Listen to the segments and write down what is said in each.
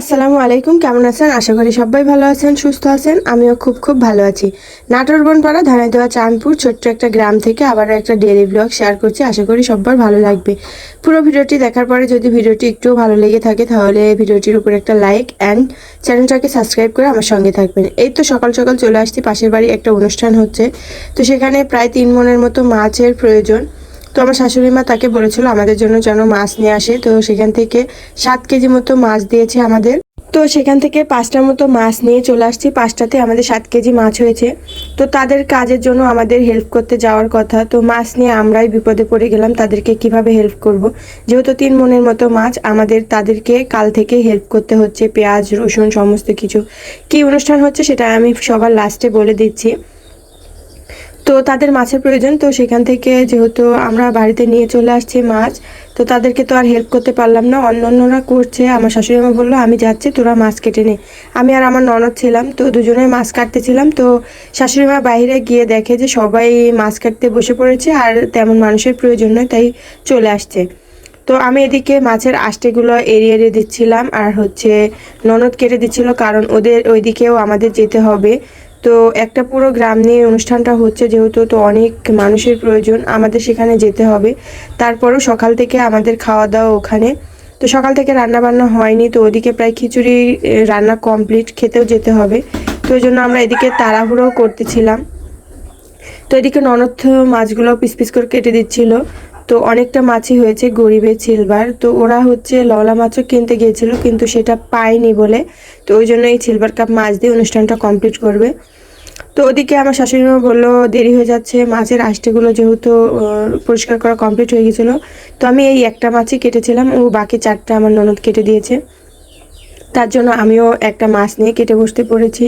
আসসালামু আলাইকুম, কেমন আছেন? আশা করি সবাই ভালো আছেন, সুস্থ আছেন। আমিও খুব খুব ভালো আছি। নাটোর বনপাড়া ধানাইদোয়া চাঁদপুর ছোট্ট একটা গ্রাম থেকে আবারও একটা ডেলি ব্লগ শেয়ার করছি। আশা করি সবার ভালো লাগবে। পুরো ভিডিওটি দেখার পরে যদি ভিডিওটি একটু ভালো লেগে থাকে, তাহলে ভিডিওটির উপর একটা লাইক অ্যান্ড চ্যানেলটাকে সাবস্ক্রাইব করে আমার সঙ্গে থাকবেন। এই তো সকাল সকাল চলে আসছি, পাশের বাড়ি একটা অনুষ্ঠান হচ্ছে। তো সেখানে প্রায় তিন মনের মতো মাছের প্রয়োজন। তো আমার শাশুড়ি মা তাকে বলেছিল আমাদের জন্য যেন মাছ নিয়ে আসে। তো সেখান থেকে সাত কেজি মতো মাছ দিয়েছে আমাদের। তো সেখান থেকে পাঁচটার মতো মাছ নিয়ে চলে আসছি। পাঁচটাতে আমাদের সাত কেজি মাছ হয়েছে। তো তাদের কাজের জন্য আমাদের হেল্প করতে যাওয়ার কথা। তো মাছ নিয়ে আমরাই বিপদে পড়ে গেলাম তাদেরকে কীভাবে হেল্প করব। যেহেতু তিন মনের মতো মাছ, আমাদের তাদেরকে কাল থেকে হেল্প করতে হচ্ছে। পেঁয়াজ, রসুন, সমস্ত কিছু। কি অনুষ্ঠান হচ্ছে সেটা আমি সবার লাস্টে বলে দিচ্ছি। তো তাদের মাছের প্রয়োজন, তো সেখান থেকে যেহেতু আমরা বাড়িতে নিয়ে চলে আসছি মাছ, তো তাদেরকে তো আর হেল্প করতে পারলাম না। অন্য অন্যরা করছে, আমার শাশুড়ি মা বলল, আমি যাচ্ছি, তোরা মাছ কেটে নে। আমি আর আমার ননদ ছিলাম, তো দুজনে মাছ কাটতেছিলাম, তো শাশুড়ি মা বাইরে গিয়ে দেখে যে সবাই মাছ কাটতে বসে পড়েছে, আর তেমন মানুষের প্রয়োজন নয় তাই চলে আসছে। তো আমি এদিকে মাছের আষ্টেগুলো এড়িয়ে এড়িয়ে দিচ্ছিলাম, আর হচ্ছে ননদ কেটে দিচ্ছিল, কারণ ওদের ওইদিকেও আমাদের যেতে হবে। তো একটা পুরো গ্রাম নিয়ে অনুষ্ঠানটা হচ্ছে যেহেতু তো অনেক মানুষের প্রয়োজন, আমাদের সেখানে যেতে হবে। তারপরও সকাল থেকে আমাদের খাওয়া দাওয়া ওখানে। তো সকাল থেকে রান্না বান্না হয়নি, তো ওদিকে প্রায় খিচুড়ি রান্না কমপ্লিট খেতেও যেতে হবে। তো ওই জন্য আমরা এদিকে তাড়াহুড়োও করতেছিলাম। তো এদিকে ননদ মাছগুলো পিস পিস করে কেটে দিচ্ছিল। তো অনেকটা মাছই হয়েছে গরিবের সিলভার তো ওরা হচ্ছে লওলা মাছও কিনতে গিয়েছিল, কিন্তু সেটা পায়নি বলে। তো ওই জন্য এই সিলভার কাপ মাছ দিয়ে অনুষ্ঠানটা কমপ্লিট করবে। তো ওদিকে আমার শাশুড়ি মা বলল, দেরি হয়ে যাচ্ছে, মাছের আষ্টেগুলো যেহেতু পরিষ্কার করা কমপ্লিট হয়ে গেছিল তো আমি এই একটা মাছই কেটেছিলাম। ও বাকি চারটা আমার ননদ কেটে দিয়েছে। তার জন্য আমিও একটা মাছ নিয়ে কেটে বসতে পড়েছি।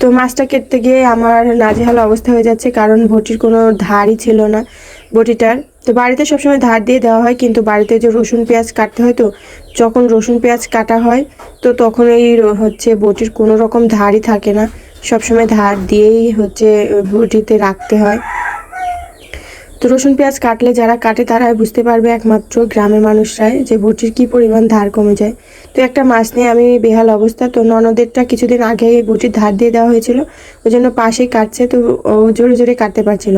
তো মাছটা কেটতে গিয়ে আমার নাজেহাল অবস্থা হয়ে যাচ্ছে, কারণ বটির কোনো ধারই ছিল না। বটিটার তো বাড়িতে সবসময় ধার দিয়ে দেওয়া হয়, কিন্তু বাড়িতে যে রসুন, পেঁয়াজ কাটতে হয় তো, যখন রসুন, পেঁয়াজ কাটা হয়, তো তখন এই হচ্ছে বটির কোনো রকম ধারই থাকে না। সবসময় ধার দিয়েই হচ্ছে বটিতে রাখতে হয়। তো রসুন, পেঁয়াজ কাটলে যারা কাটে তারা বুঝতে পারবে একমাত্র গ্রামের মানুষরাই যে বটির কি পরিমাণ ধার কমে যায়। তো একটা মাছ নিয়ে আমি বেহাল অবস্থা, তো ননদেরটা কিছুদিন আগে বটির ধার দিয়ে দেওয়া হয়েছিল, ওই জন্য পাশেই কাটছে, তো ও জোরে জোরে কাটতে পারছিল।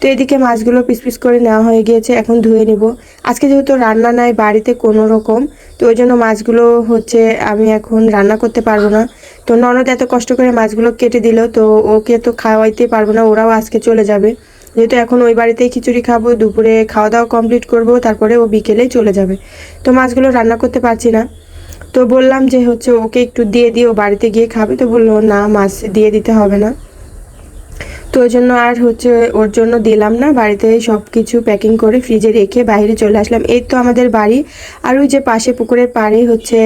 তো এদিকে মাছগুলো পিস পিস করে নেওয়া হয়ে গিয়েছে, এখন ধুয়ে নিব। আজকে যেহেতু রান্না নাই বাড়িতে কোনো রকম, তো ওই জন্য মাছগুলো হচ্ছে আমি এখন রান্না করতে পারব না। তো ননদ এত কষ্ট করে মাছগুলো কেটে দিল, তো ওকে তো খাওয়াইতে পারব না, ওরাও আজকে চলে যাবে। যেহেতু এখন ওই বাড়িতেই খিচুড়ি খাব, দুপুরে খাওয়া দাওয়া কমপ্লিট করব, তারপরে ও বিকেলে চলে যাবে। তো মাছগুলো রান্না করতে পারছি না। তো বললাম যে হচ্ছে ওকে একটু দিয়ে দিয়ে ও বাড়িতে গিয়ে খাবে। তো বলল, না, মাছ দিয়ে দিতে হবে না। তো ওই জন্য আর হচ্ছে ওর জন্য দিলাম না। বাড়িতে সব কিছু প্যাকিং করে ফ্রিজে রেখে বাইরে চলে আসলাম। এই তো আমাদের বাড়ি। আর ওই যে পাশে পুকুরের পাড়ে হচ্ছে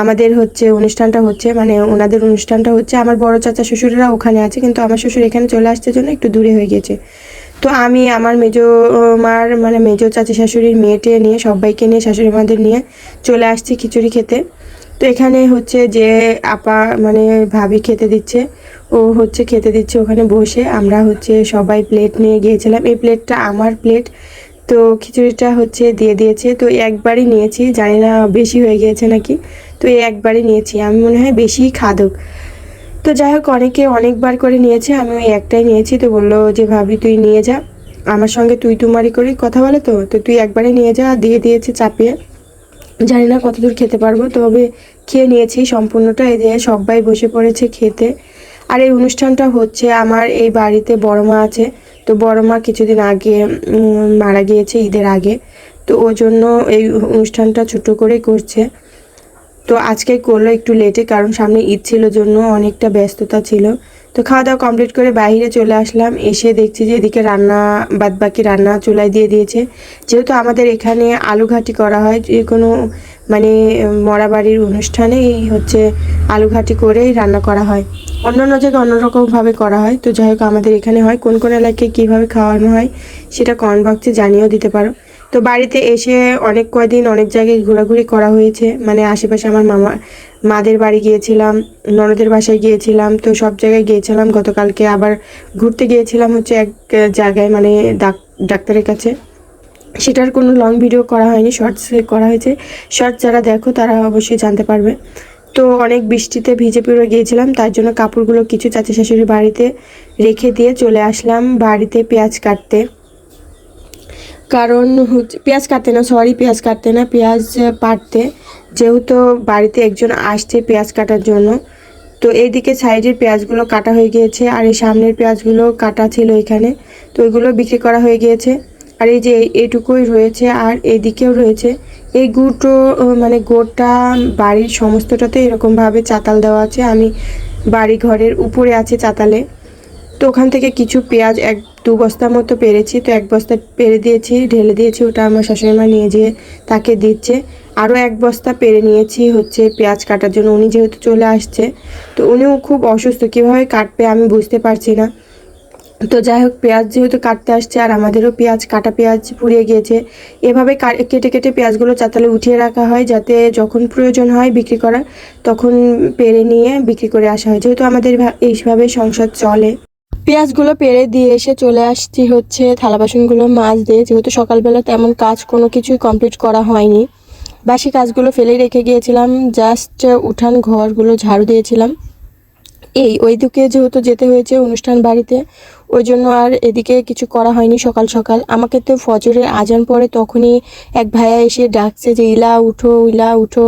আমাদের হচ্ছে অনুষ্ঠানটা হচ্ছে মানে ওনাদের অনুষ্ঠানটা হচ্ছে। আমার বড় চাচা শ্বশুরেরা ওখানে আছে, কিন্তু আমার শ্বশুর এখানে চলে আসতে জন্য একটু দূরে হয়ে গেছে। তো আমি, আমার মেজো, মার মানে মেজো চাচি শাশুড়ির মেয়েটে নিয়ে, সবাইকে নিয়ে শাশুড়ি মাদের নিয়ে চলে আসছি খিচুড়ি খেতে। তো এখানে হচ্ছে যে আপা মানে ভাবি খেতে দিচ্ছে। ও হচ্ছে খেতে দিচ্ছে ওখানে বসে। আমরা হচ্ছে সবাই প্লেট নিয়ে গিয়েছিলাম। এই প্লেটটা আমার প্লেট তো খিচুড়িটা হচ্ছে দিয়ে দিয়েছে। তো একবারই নিয়েছি, জানি না বেশি হয়ে গিয়েছে নাকি। তো এই একবারই নিয়েছি, আমি মনে হয় বেশি খাদক। তো যাই হোক, অনেকে অনেকবার করে নিয়েছে আমি ওই একটাই নিয়েছি। তো বলল যে, ভাবি, তুই নিয়ে যা। আমার সঙ্গে তুই তুমারি করে, কথা বলে তো? তো তুই একবারে নিয়ে যা, দিয়ে দিয়েছে চাপিয়ে। জানি না কতদূর খেতে পারব, তবে খেয়ে নিয়েছি সম্পূর্ণটা। এই যে সবাই বসে পড়েছে খেতে। আর এই অনুষ্ঠানটা হচ্ছে আমার এই বাড়িতে বড় মা আছে। তো বড় মা কিছুদিন আগে মারা গিয়েছে ঈদের আগে। তো ওই জন্য এই অনুষ্ঠানটা ছোট করে করছে। তো আজকে করল একটু লেটে কারণ সামনে ঈদ ছিল, জন্য অনেকটা ব্যস্ততা ছিল। তো খাওয়া দাওয়া কমপ্লিট করে বাইরে চলে আসলাম। এসে দেখছি যে এদিকে রান্না বাদ বাকি রান্না চুলায় দিয়ে দিয়েছে। যেহেতু আমাদের এখানে আলু ঘাটি করা হয় যে কোনো মানে উম, মরা বাড়ির অনুষ্ঠানে এই হচ্ছে আলু ঘাটি করেই রান্না করা হয়। অন্য অন্য জায়গায় অন্যরকমভাবে করা হয়। তো যাই হোক আমাদের এখানে হয়। কোন কোন এলাকায় কীভাবে খাওয়ানো হয় সেটা কমেন্ট বক্সে জানিয়েও দিতে পারো। তো বাড়িতে এসে অনেক কয়দিন অনেক জায়গায় ঘোরাঘুরি করা হয়েছে। মানে আশেপাশে আমার মামা, মাদের বাড়ি গিয়েছিলাম, ননদের বাসায় গিয়েছিলাম, তো সব জায়গায় গিয়েছিলাম। গতকালকে আবার ঘুরতে গিয়েছিলাম হচ্ছে এক জায়গায় মানে ডাক- ডাক্তারের কাছে। সেটার কোনো লং ভিডিও করা হয়নি শর্টস করা হয়েছে। শর্টস যারা দেখো, তারা অবশ্যই জানতে পারবে। তো অনেক বৃষ্টিতে ভিজে পড়ে গিয়েছিলাম, তার জন্য কাপড়গুলো কিছু চাচি শাশুড়ির বাড়িতে রেখে দিয়ে চলে আসলাম বাড়িতে পেঁয়াজ কাটতে। কারণ হচ্ছে পেঁয়াজ কাটতে না সরি পেঁয়াজ কাটতে না, পেঁয়াজ পাড়তে। যেহেতু বাড়িতে একজন আসছে পেঁয়াজ কাটার জন্য, তো এইদিকে সাইডের পেঁয়াজগুলো কাটা হয়ে গিয়েছে আর এই সামনের পেঁয়াজগুলো কাটা ছিল এখানে, তো ওইগুলো বিক্রি করা হয়ে গিয়েছে। আর এই যে এই- এইটুকুই রয়েছে আর এদিকেও রয়েছে। এই গুঁটো মানে গোটা বাড়ির সমস্তটাতে এরকমভাবে চাতাল দেওয়া আছে। আমি বাড়ি ঘরের উপরে আছে চাতালে। তো ওখান থেকে কিছু পেঁয়াজ এক দু বস্তা মতো পেরেছি, তো এক বস্তা পেরে দিয়েছি, ঢেলে দিয়েছি, ওটা আমার শাশুড়িমা নিয়ে যেয়ে তাকে দিচ্ছে। আরও এক বস্তা পেরে নিয়েছি হচ্ছে পেঁয়াজ কাটার জন্য, উনি যেহেতু চলে আসছে, তো উনিও খুব অসুস্থ, কীভাবে কাটবে আমি বুঝতে পারছি না। তো যাই হোক, পেঁয়াজ যেহেতু কাটতে আসছে আর আমাদেরও পেঁয়াজ, কাটা পেঁয়াজ পুড়িয়ে গিয়েছে, এভাবে কেটে কেটে পেঁয়াজগুলো চাতালে উঠিয়ে রাখা হয় যাতে যখন প্রয়োজন হয় বিক্রি করার, তখন পেরে নিয়ে বিক্রি করে আসা হয়। যেহেতু আমাদের এইভাবে সংসার চলে। পেঁয়াজগুলো পেরে দিয়ে এসে চলে আসছি হচ্ছে, থালা বাসনগুলো মাছ দিয়ে। যেহেতু সকালবেলা তেমন কাজ কোনো কিছুই কমপ্লিট করা হয়নি। বাসি কাজগুলো ফেলে রেখে গিয়েছিলাম জাস্ট উঠান ঘরগুলো ঝাড়ু দিয়েছিলাম। এই, ওই দিকে যেহেতু যেতে হয়েছে অনুষ্ঠান বাড়িতে, ওই জন্য আর এদিকে কিছু করা হয়নি সকাল সকাল। আমাকে তো ফজরের আজান পরে তখনই এক ভাইয়া এসে ডাকছে যে, ইলা, উঠো ইলা, উঠো।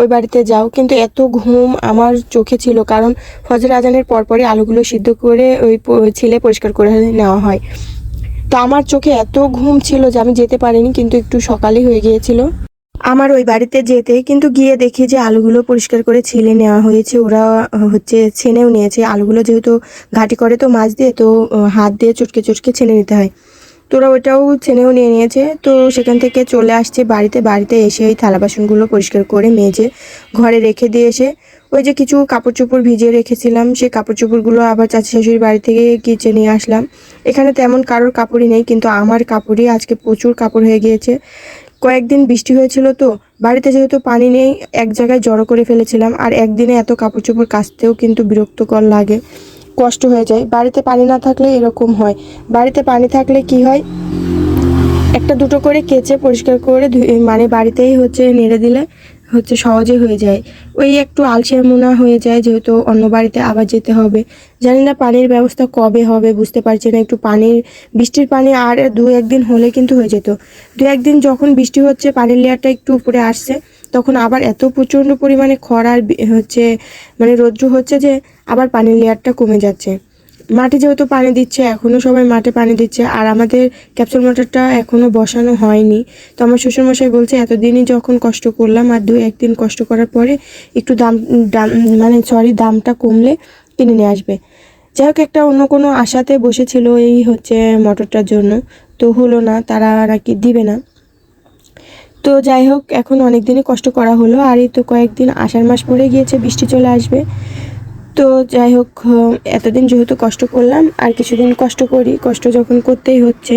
ওই বাড়িতে যাও। কিন্তু এত ঘুম আমার চোখে ছিল, কারণ ফজর আজানের পরপরই আলুগুলো সিদ্ধ করে ওই ছিলে পরিষ্কার করে নেওয়া হয়। তো আমার চোখে এত ঘুম ছিল যে আমি যেতে পারিনি, কিন্তু একটু সকালই হয়ে গিয়েছিল। আমার ওই বাড়িতে যেতে, কিন্তু গিয়ে দেখি যে আলুগুলো পরিষ্কার করে ছিলে নেওয়া হয়েছে। ওরা হচ্ছে ছেনেও নিয়েছে। আলুগুলো যেহেতু ঘাটি করে তো মাছ দিয়ে, তো হাত দিয়ে চটকে চটকে ছেনে নিতে হয়। তো ওরা ওইটাও ছেনেও নিয়ে নিয়েছে। তো সেখান থেকে চলে আসছে বাড়িতে। বাড়িতে এসে ওই থালা বাসনগুলো পরিষ্কার করে মেজে ঘরে রেখে দিয়ে এসে ওই যে কিছু কাপড় চোপড় ভিজিয়ে রেখেছিলাম। সেই কাপড় চোপড়গুলো আবার চাচি শাশুড়ির বাড়ি থেকে কিচে নিয়ে আসলাম। এখানে তেমন কারোর কাপড়ই নেই, কিন্তু আমার কাপড়ই আজকে প্রচুর কাপড় হয়ে গিয়েছে। কয়েকদিন বৃষ্টি হয়েছিল তো, বাড়িতে যেহেতু পানি নেই, এক জায়গায় জড়ো করে ফেলেছিলাম। আর একদিনে এত কাপড় চোপড় কাচতেও কিন্তু বিরক্তকর লাগে। কষ্ট হয়ে যায়। বাড়িতে পানি না থাকলে এরকম হয়। বাড়িতে পানি থাকলে কি হয়? একটা দুটো করে কেচে পরিষ্কার করে মানে বাড়িতেই হচ্ছে নেড়ে দিলে। হচ্ছে সহজে হয়ে যায়। ওই একটু আলসিয়া মোনা হয়ে যায় যেহেতু অন্য বাড়িতে আবার যেতে হবে। জানি না পানির ব্যবস্থা কবে হবে, বুঝতে পারছি না। একটু পানির, বৃষ্টির পানি আর দু একদিন হলে কিন্তু হয়ে যেত। দু একদিন যখন বৃষ্টি হচ্ছে, পানির লেয়ারটা একটু উপরে আসছে, তখন আবার এত প্রচণ্ড পরিমাণে খরার হচ্ছে মানে রৌদ্র হচ্ছে যে আবার পানির লেয়ারটা কমে যাচ্ছে। মাঠে যেহেতু পানি দিচ্ছে এখনও সবাই মাঠে পানি দিচ্ছে, আর আমাদের ক্যাপসুল মোটরটা এখনও বসানো হয়নি। তো আমার শ্বশুরমশাই বলছে, এতদিনই যখন কষ্ট করলাম, আর দু একদিন কষ্ট করার পরে একটু দাম দাম মানে সরি দামটা কমলে কিনে নিয়ে আসবে। যাই হোক, একটা অন্য কোনো আশাতে বসেছিল এই হচ্ছে মোটরটার জন্য। তো হলো না, তারা নাকি দিবে না। তো যাই হোক, এখন অনেক দিনই কষ্ট করা হলো, আর এই তো কয়েকদিন, আষাঢ় মাস পড়ে গিয়েছে, বৃষ্টি চলে আসবে। তো যাই হোক এতদিন যেহেতু কষ্ট করলাম, আর কিছুদিন কষ্ট করি, কষ্ট যখন করতেই হচ্ছে।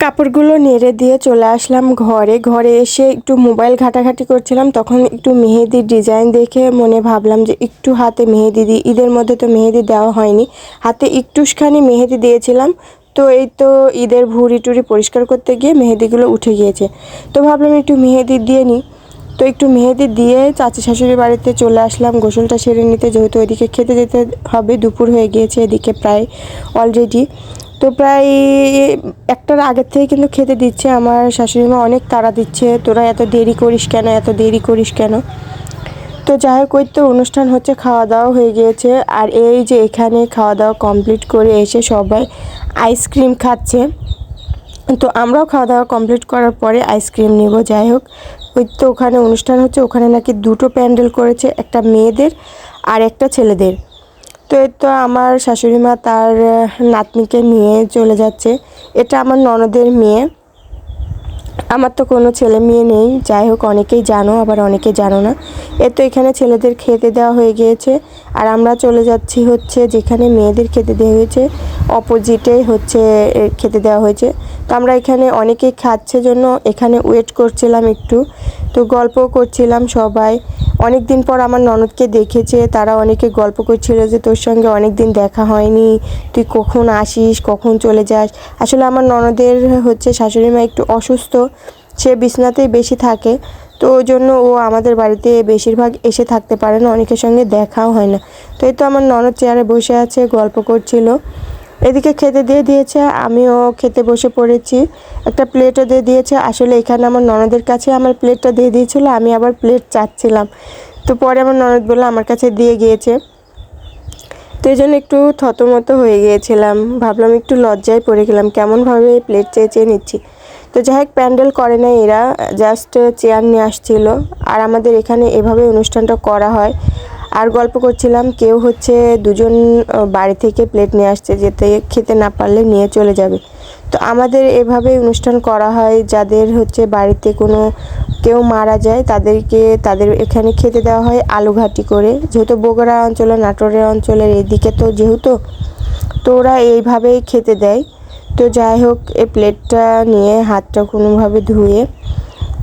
কাপড়গুলো নেড়ে দিয়ে চলে আসলাম ঘরে। ঘরে এসে একটু মোবাইল ঘাটাঘাটি করছিলাম, তখন একটু মেহেদির ডিজাইন দেখে মনে ভাবলাম যে একটু হাতে মেহেদি দিই। ঈদের মধ্যে তো মেহেদি দেওয়া হয়নি। হাতে একটুখানি মেহেদি দিয়েছিলাম। তো এই তো ঈদের ভুড়ি টুড়ি পরিষ্কার করতে গিয়ে মেহেদিগুলো উঠে গিয়েছে। তো ভাবলাম একটু মেহেদি দিয়ে নিই। তো একটু মেহেদি দিয়ে চাচি শাশুড়ি বাড়িতে চলে আসলাম। গোসলটা সেরে নিতে যেহেতু ওইদিকে খেতে যেতে হবে, দুপুর হয়ে গিয়েছে এদিকে প্রায় অলরেডি তো প্রায় একটার আগের থেকে কিন্তু খেতে দিচ্ছে। আমার শাশুড়ি মা অনেক তাড়া দিচ্ছে, তোরা এত দেরি করিস কেন? এত দেরি করিস কেন? তো যাই হোক ওই তো অনুষ্ঠান হচ্ছে খাওয়া দাওয়া হয়ে গিয়েছে। আর এই যে এখানে খাওয়া দাওয়া কমপ্লিট করে এসে সবাই আইসক্রিম খাচ্ছে। তো আমরাও খাওয়া দাওয়া কমপ্লিট করার পরে আইসক্রিম নিব। যাই হোক ওই তো ওখানে অনুষ্ঠান হচ্ছে, ওখানে নাকি দুটো প্যান্ডেল করেছে, একটা মেয়েদের আর একটা ছেলেদের। তো এই তো আমার শাশুড়ি মা তার নাতনিকে নিয়ে চলে যাচ্ছে। এটা আমার ননদের মেয়ে। আমার তো কোনো ছেলে মেয়ে নেই, যাই হোক অনেকেই জানো, আবার অনেকে জানো না। এ তো এখানে ছেলেদের খেতে দেওয়া হয়ে গিয়েছে, আর আমরা চলে যাচ্ছি হচ্ছে যেখানে মেয়েদের খেতে দেওয়া হয়েছে অপোজিটে হচ্ছে খেতে দেওয়া হয়েছে। তো আমরা এখানে অনেকেই খাচ্ছে জন্য এখানে ওয়েট করছিলাম একটু, তো গল্প করছিলাম সবাই। অনেক দিন পর আমার ননদকে দেখেছে, তারা অনেকে গল্প করছিল যে তোর সঙ্গে অনেক দিন দেখা হয়নি, তুই কখন আসিস, কখন চলে যাস? আসলে আমার ননদের হচ্ছে শাশুড়ি মা একটু অসুস্থ সে বিছনাতেই বেশি থাকে। তো ওই জন্য ও আমাদের বাড়িতে বেশিরভাগ এসে থাকতে পারে না, অনেকের সঙ্গে দেখাও হয় না। তো এই তো আমার ননদ চেয়ারে বসে আছে, গল্প করছিল। এদিকে খেতে দিয়ে দিয়েছে, আমিও খেতে বসে পড়েছি। একটা প্লেটও দিয়ে দিয়েছে, আসলে এখানে আমার ননদের কাছে আমার প্লেটটা দিয়ে দিয়েছিল, আমি আবার প্লেট চাচ্ছিলাম। তো পরে আমার ননদ বলল, আমার কাছে দিয়ে গিয়েছে। তো এই জন্য একটু থতমতো হয়ে গিয়েছিলাম। ভাবলাম একটু লজ্জায় পড়ে গেলাম, কেমনভাবে প্লেট চেয়ে চেয়ে নিচ্ছি। তো যাই হোক, প্যান্ডেল করে না এরা জাস্ট চেয়ার নিয়ে আসছিল। আর আমাদের এখানে এভাবে অনুষ্ঠানটা করা হয়। আর গল্প করছিলাম, কেউ হচ্ছে দুজন বাড়ি থেকে প্লেট নিয়ে আসছে, যেতে খেতে না পারলে নিয়ে চলে যাবে। তো আমাদের এভাবে অনুষ্ঠান করা হয়, যাদের হচ্ছে বাড়িতে কোনো, কেউ মারা যায়, তাদেরকে, তাদের এখানে খেতে দেওয়া হয় আলুঘাটি করে। যেহেতু বগুড়া অঞ্চলে, নাটোরের অঞ্চলের এদিকে তো যেহেতু, তো ওরা এইভাবেই খেতে দেয়। তো যাই হোক এই প্লেটটা নিয়ে হাতটা কোনোভাবে ধুয়ে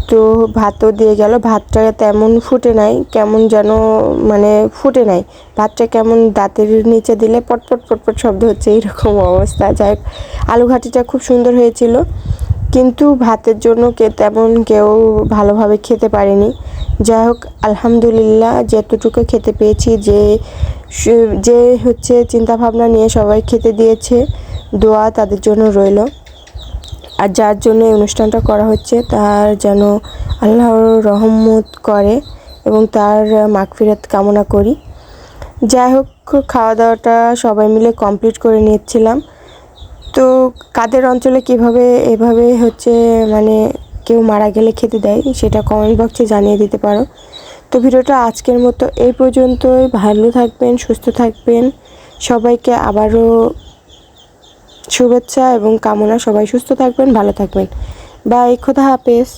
তো ভাতও দিয়ে গেল। ভাতটা তেমন ফুটে নাই, কেমন যেন মানে ফুটে নাই। ভাতটা কেমন দাঁতের নিচে দিলে পটপট পটপট শব্দ হচ্ছে এইরকম অবস্থা। যাই হোক, আলু ঘাটিটা খুব সুন্দর হয়েছিল, কিন্তু ভাতের জন্য কে তেমন কেউ ভালোভাবে খেতে পারেনি। যাই হোক, আলহামদুলিল্লাহ যতটুকু খেতে পেয়েছি, যে যে হচ্ছে চিন্তাভাবনা নিয়ে সবাই খেতে দিয়েছে। দোয়া তাদের জন্য রইল। আর যার জন্য এই অনুষ্ঠানটা করা হচ্ছে, তার যেন আল্লাহর রহমত করে এবং তার মাগফিরাত কামনা করি। যাই হোক খাওয়া দাওয়াটা সবাই মিলে কমপ্লিট করে নিচ্ছিলাম তো কাদের অঞ্চলে কীভাবে এভাবে হচ্ছে মানে কেউ মারা গেলে খেতে দেয়, সেটা কমেন্ট বক্সে জানিয়ে দিতে পারো। তো ভিডিওটা আজকের মতো এই পর্যন্তই। ভালো থাকবেন, সুস্থ থাকবেন। সবাইকে আবারও শুভেচ্ছা এবং কামনা সবাই সুস্থ থাকবেন ভালো থাকবেন। বাই খোদা হাফেজ।